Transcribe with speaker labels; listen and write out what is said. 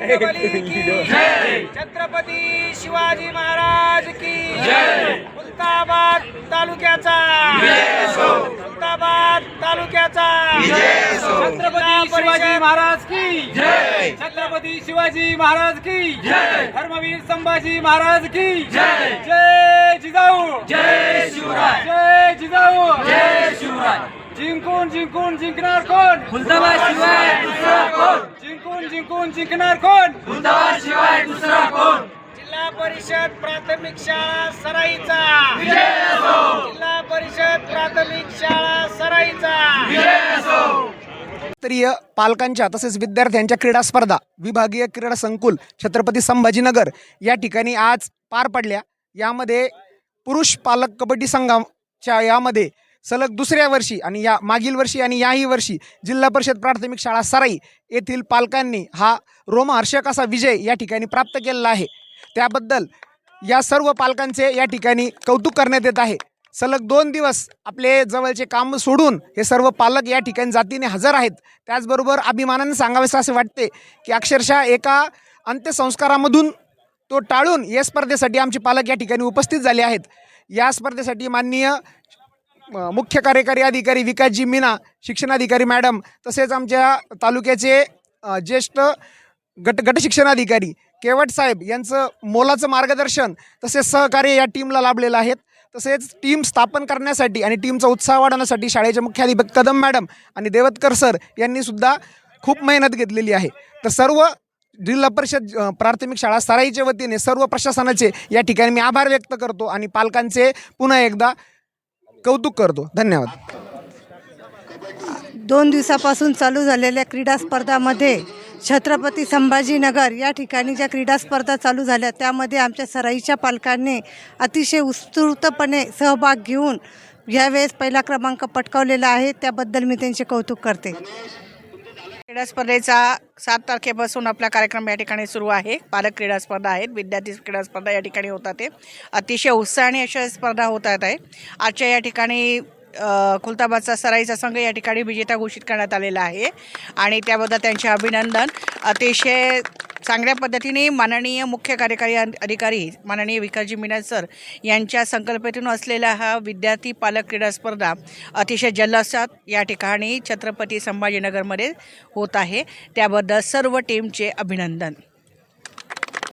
Speaker 1: बजरंगबली की जय छत्रपती शिवाजी महाराज की जय। खुलताबाद तालुक्याचा। खुलताबाद तालुक्याचा।
Speaker 2: छत्रपती शिवाजी महाराज की जय। छत्रपती शिवाजी महाराज की जय। धर्मवीर संभाजी महाराज की जय। जय जिजाऊ। जय शिवराय। जय जिजाऊ। जय शिवराय। जिंकून जिंकून जिंकणार कोण? खुलताबाद शिवाय दुसरा कोण जिंकून जिंकून जिंकणार कोण? शिवाय दुसरा कोण?
Speaker 1: जिल्हा परिषद प्राथमिक शाळा सराईचा. जिल्हा परिषद प्राथमिक शाळा सराईचा.
Speaker 3: स्तरीय पालकांच्या तसेच विद्यार्थ्यांच्या क्रीडा स्पर्धा विभागीय क्रीडा संकुल छत्रपती संभाजीनगर या ठिकाणी आज पार पडल्या. यामध्ये पुरुष पालक कबड्डी संघाच्या यामध्ये सलग दुसऱ्या वर्षी आणि या मागील वर्षी आणि याही वर्षी जिल्हा परिषद प्राथमिक शाळा सराई येथील पालकांनी हा रोमहर्षक असा विजय या ठिकाणी प्राप्त केलेला आहे. त्याबद्दल या सर्व पालकांचे या ठिकाणी कौतुक करण्यात येत आहे. सलग दोन दिवस आपले जवळचे काम सोडून हे सर्व पालक या ठिकाणी जातीने हजर आहेत. त्याचबरोबर अभिमानाने सांगावेसे असे वाटते की अक्षरशः एका अंत्यसंस्कारामधून तो टाळून या स्पर्धेसाठी आमचे पालक या ठिकाणी उपस्थित झाले आहेत. या स्पर्धेसाठी माननीय मुख्य कार्यकारी अधिकारी विकासजी मीना शिक्षणाधिकारी मॅडम तसेच आमच्या तालुक्याचे ज्येष्ठ गट गटशिक्षणाधिकारी केवट साहेब यांचं मोलाचं मार्गदर्शन तसेच सहकार्य या टीमला लाभलेलं आहेत. तसेच टीम स्थापन करण्यासाठी आणि टीमचा उत्साह वाढवण्यासाठी शाळेचे मुख्याधिपक कदम मॅडम आणि देवतकर सर यांनी सुद्धा खूप मेहनत घेतलेली आहे. तर सर्व जिल्हा परिषद प्राथमिक शाळा सराईच्या वतीने सर्व प्रशासनाचे या ठिकाणी मी आभार व्यक्त करतो आणि पालकांचे पुन्हा एकदा कौतुक करतो. धन्यवाद.
Speaker 4: दोन दिवसापासून चालू झालेल्या क्रीडा स्पर्धामध्ये छत्रपती संभाजीनगर या ठिकाणी ज्या क्रीडा स्पर्धा चालू झाल्या त्यामध्ये आमच्या सराईच्या पालकांनी अतिशय उत्स्फूर्तपणे सहभाग घेऊन यावेळेस पहिला क्रमांक पटकावलेला आहे. त्याबद्दल मी त्यांचे कौतुक करते.
Speaker 5: क्रीडा स्पर्धेचा सात तारखेपासून आपला कार्यक्रम या ठिकाणी सुरू आहे. पालक क्रीडा स्पर्धा आहेत विद्यार्थी क्रीडा स्पर्धा या ठिकाणी होतात ते. अतिशय उत्साहाने अशा स्पर्धा होतात आहे. आजच्या या ठिकाणी खुलताबादचा सराईचा संघ या ठिकाणी विजेता घोषित करण्यात आलेला आहे. आणि त्याबद्दल त्यांचे अभिनंदन. अतिशय चांगल्या पद्धतीने माननीय मुख्य कार्यकारी अधिकारी माननीय विकासजी मीना सर यांच्या संकल्पनेतून असलेला हा विद्यार्थी पालक क्रीडा स्पर्धा अतिशय जल्लोषात या ठिकाणी छत्रपती संभाजीनगरमध्ये होत आहे. त्याबद्दल सर्व टीमचे अभिनंदन.